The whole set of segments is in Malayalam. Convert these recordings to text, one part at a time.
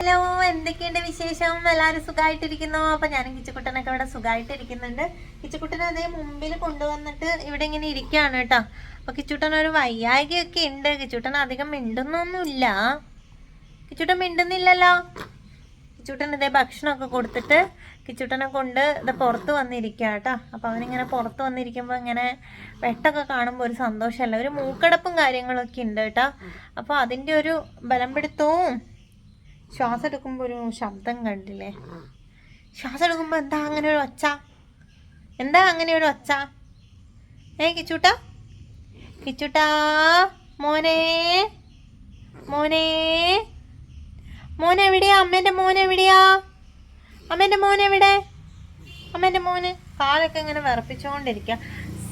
ഹലോ എന്തൊക്കെയുണ്ട് വിശേഷം? എല്ലാവരും സുഖമായിട്ടിരിക്കുന്നു അപ്പൊ ഞാനും കിച്ചക്കുട്ടനൊക്കെ ഇവിടെ സുഖമായിട്ടിരിക്കുന്നുണ്ട് കിച്ചുക്കുട്ടൻ അതേ മുമ്പിൽ കൊണ്ടുവന്നിട്ട് ഇവിടെ ഇങ്ങനെ ഇരിക്കുകയാണ് കേട്ടോ. അപ്പൊ കിച്ചുട്ടൻ ഒരു വയ്യായികയൊക്കെ ഉണ്ട്. കിച്ചുട്ടൻ അധികം മിണ്ടുന്നൊന്നുമില്ല. കിച്ചുട്ടൻ മിണ്ടുന്നില്ലല്ലോ? കിച്ചുട്ടൻ ഇതേ ഭക്ഷണമൊക്കെ കൊടുത്തിട്ട് കിച്ചുട്ടനെ കൊണ്ട് ഇത് പുറത്ത് വന്നിരിക്കുക കേട്ടോ. അപ്പൊ അവനിങ്ങനെ പുറത്ത് വന്നിരിക്കുമ്പോൾ ഇങ്ങനെ വെട്ടൊക്കെ കാണുമ്പോൾ ഒരു സന്തോഷമല്ല? ഒരു മൂക്കടപ്പും കാര്യങ്ങളൊക്കെ ഉണ്ട് കേട്ടോ. അപ്പോൾ അതിന്റെ ഒരു ബലം പിടുത്തവും ശ്വാസം എടുക്കുമ്പോൾ ഒരു ശബ്ദം കണ്ടില്ലേ? ശ്വാസം എടുക്കുമ്പോൾ എന്താ അങ്ങനെ ഒരു ഒച്ച? എന്താ അങ്ങനെ ഒരു ഒച്ച? ഏ കിച്ചൂട്ടാ? കിച്ചൂട്ടാ മോനെ മോനെ. മോൻ എവിടെയാ? അമ്മേന്റെ മോൻ എവിടെയാ? അമ്മേന്റെ മോൻ എവിടെ? അമ്മേന്റെ മോന് കാലൊക്കെ ഇങ്ങനെ വിറപ്പിച്ചുകൊണ്ടിരിക്കുക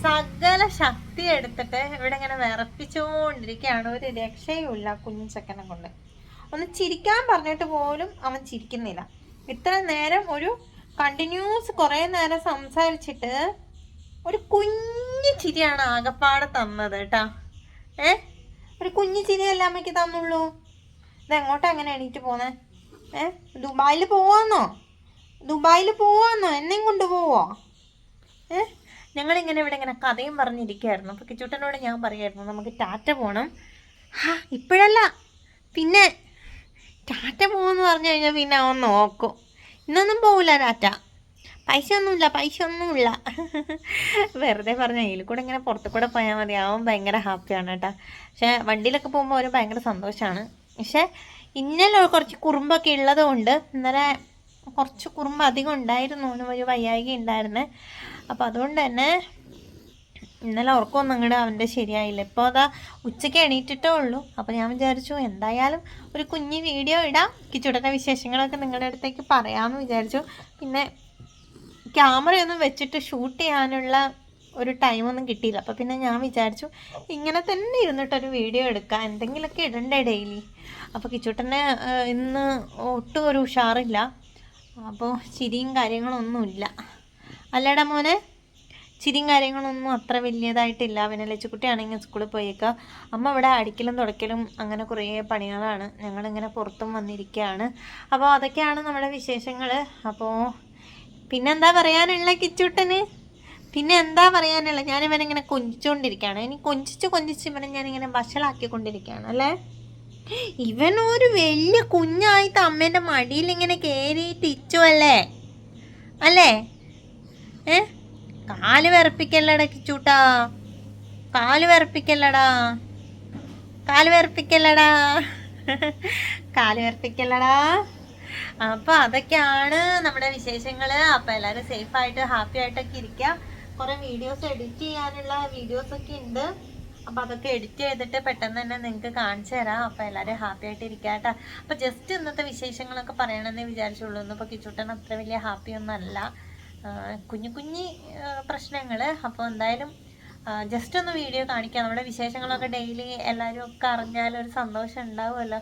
സകല ശക്തി എടുത്തിട്ട് ഇവിടെ ഇങ്ങനെ വിറപ്പിച്ചുകൊണ്ടിരിക്കുകയാണ് ഒരു രക്ഷയുമില്ല കുഞ്ഞു ചെക്കനെ കൊണ്ട്. ഒന്ന് ചിരിക്കാൻ പറഞ്ഞിട്ട് പോലും അവൻ ചിരിക്കുന്നില്ല. ഇത്ര നേരം ഒരു കണ്ടിന്യൂസ് കുറേ നേരം സംസാരിച്ചിട്ട് ഒരു കുഞ്ഞു ചിരിയാണ് ആകപ്പാടെ തന്നത് കേട്ടാ. ഏ? ഒരു കുഞ്ഞു ചിരിയല്ല അമ്മയ്ക്ക് തന്നുള്ളൂ? ഇത് എങ്ങോട്ടാ അങ്ങനെ എണീറ്റ് പോന്നെ? ഏ? ദുബായിൽ പോവാന്നോ? ദുബായിൽ പോവാന്നോ? എന്നെയും കൊണ്ടുപോവോ ഏ? ഞങ്ങളിങ്ങനെ ഇവിടെ ഇങ്ങനെ കഥയും പറഞ്ഞിരിക്കുകയായിരുന്നു അപ്പോൾ കിച്ചൂട്ടനോട് ഞാൻ പറയായിരുന്നു നമുക്ക് ടാറ്റ പോകണം ഇപ്പോഴല്ല. പിന്നെ ടാറ്റ പോകുമെന്ന് പറഞ്ഞു കഴിഞ്ഞാൽ പിന്നെ അവൻ നോക്കും. ഇന്നൊന്നും പോവില്ല ടാറ്റ. പൈസ ഒന്നുമില്ല പൈസ ഒന്നുമില്ല വെറുതെ പറഞ്ഞ അതിൽ കൂടെ ഇങ്ങനെ പുറത്തു കൂടെ പോയാൽ മതി. അവൻ ഭയങ്കര ഹാപ്പിയാണ് കേട്ടോ പക്ഷേ വണ്ടിയിലൊക്കെ പോകുമ്പോൾ ഒരു ഭയങ്കര സന്തോഷമാണ് പക്ഷേ ഇന്നലെ കുറച്ച് കുറുമ്പൊക്കെ ഉള്ളത് കൊണ്ട് ഇന്നലെ കുറച്ച് കുറുമ്പ് അധികം ഉണ്ടായിരുന്നു. ഒരു വയ്യായിക ഉണ്ടായിരുന്നേ. അപ്പോൾ അതുകൊണ്ട് തന്നെ ഇന്നലെ ഉറക്കമൊന്നും അങ്ങോട്ട് അവന്റെ ശരിയായില്ല. ഇപ്പോൾ അതാ ഉച്ചയ്ക്ക് എണീറ്റിട്ടേ ഉള്ളൂ. അപ്പോൾ ഞാൻ വിചാരിച്ചു എന്തായാലും ഒരു കുഞ്ഞ് വീഡിയോ ഇടാം. കിച്ചുടന്റെ വിശേഷങ്ങളൊക്കെ നിങ്ങളുടെ അടുത്തേക്ക് പറയാമെന്ന് വിചാരിച്ചു. പിന്നെ ക്യാമറയൊന്നും വെച്ചിട്ട് ഷൂട്ട് ചെയ്യാനുള്ള ഒരു ടൈമൊന്നും കിട്ടിയില്ല. അപ്പോൾ പിന്നെ ഞാൻ വിചാരിച്ചു ഇങ്ങനെ തന്നെ ഇരുന്നിട്ടൊരു വീഡിയോ എടുക്കാം. എന്തെങ്കിലുമൊക്കെ ഇടണ്ടേ ഡെയിലി? അപ്പോൾ കിച്ചുട്ടനെ ഇന്ന് ഒട്ടും ഒരു ഉഷാറില്ല. അപ്പോൾ ചിരിയും കാര്യങ്ങളൊന്നുമില്ല. അല്ലേടാ മോനെ? ചിരിയും കാര്യങ്ങളൊന്നും അത്ര വലിയതായിട്ടില്ല. പിന്നെ ലച്ചുക്കുട്ടിയാണെങ്കിൽ സ്കൂളിൽ പോയേക്കുക അമ്മ ഇവിടെ അടിക്കലും തുടയ്ക്കലും അങ്ങനെ കുറേ പണികളാണ്. ഞങ്ങളിങ്ങനെ പുറത്തും വന്നിരിക്കുകയാണ്. അപ്പോൾ അതൊക്കെയാണ് നമ്മുടെ വിശേഷങ്ങൾ അപ്പോൾ പിന്നെന്താ പറയാനുള്ള കിച്ചൂട്ടന്? പിന്നെ എന്താ പറയാനുള്ള? ഞാൻ ഇവനിങ്ങനെ കൊഞ്ചിച്ചുകൊണ്ടിരിക്കുകയാണ് ഇനി കൊഞ്ചിച്ച് കൊഞ്ചിച്ച് ഇവനെ ഞാനിങ്ങനെ വഷളാക്കിക്കൊണ്ടിരിക്കുകയാണ് അല്ലേ? ഇവൻ ഒരു വലിയ കുഞ്ഞായിട്ട് അമ്മേന്റെ മടിയിൽ ഇങ്ങനെ കയറിയിട്ട് ഇച്ചു അല്ലേ അല്ലേ? ഏ? കാൽ വിറപ്പിക്കല്ലടാ കിച്ചൂട്ടാ. കാൽ വിറപ്പിക്കല്ലടാ. കാൽ വിറപ്പിക്കല്ലടാ. കാൽ വിറപ്പിക്കല്ലടാ. അപ്പൊ അതൊക്കെയാണ് നമ്മുടെ വിശേഷങ്ങൾ അപ്പോൾ സേഫ് ആയിട്ട് ഹാപ്പി ആയിട്ടൊക്കെ ഇരിക്കാം. കുറെ വീഡിയോസ് എഡിറ്റ് ചെയ്യാനുള്ള വീഡിയോസ് ഒക്കെ ഉണ്ട് അപ്പൊ അതൊക്കെ എഡിറ്റ് ചെയ്തിട്ട് പെട്ടെന്ന് തന്നെ നിങ്ങൾക്ക് കാണിച്ചു തരാം. അപ്പൊ എല്ലാവരും ഹാപ്പി ആയിട്ട് ഇരിക്കാട്ടോ കേട്ടോ. അപ്പോൾ ജസ്റ്റ് ഇന്നത്തെ വിശേഷങ്ങളൊക്കെ പറയണമെന്നേ വിചാരിച്ചുള്ളൂ. ഇന്നിപ്പോ കിച്ചൂട്ടൻ അത്ര വലിയ ഹാപ്പി ഒന്നും അല്ല. കുഞ്ഞു കുഞ്ഞി പ്രശ്നങ്ങൾ അപ്പോൾ എന്തായാലും ജസ്റ്റ് ഒന്ന് വീഡിയോ കാണിക്കാം. നമ്മുടെ വിശേഷങ്ങളൊക്കെ ഡെയിലി എല്ലാവരും ഒക്കെ അറിഞ്ഞാൽ ഒരു സന്തോഷം ഉണ്ടാവുമല്ലോ.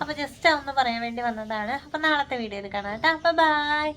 അപ്പോൾ ജസ്റ്റ് ഒന്ന് പറയാൻ വേണ്ടി വന്നതാണ്. അപ്പോൾ നാളത്തെ വീഡിയോയിൽ കാണാം കേട്ടോ. അപ്പോൾ ബായ്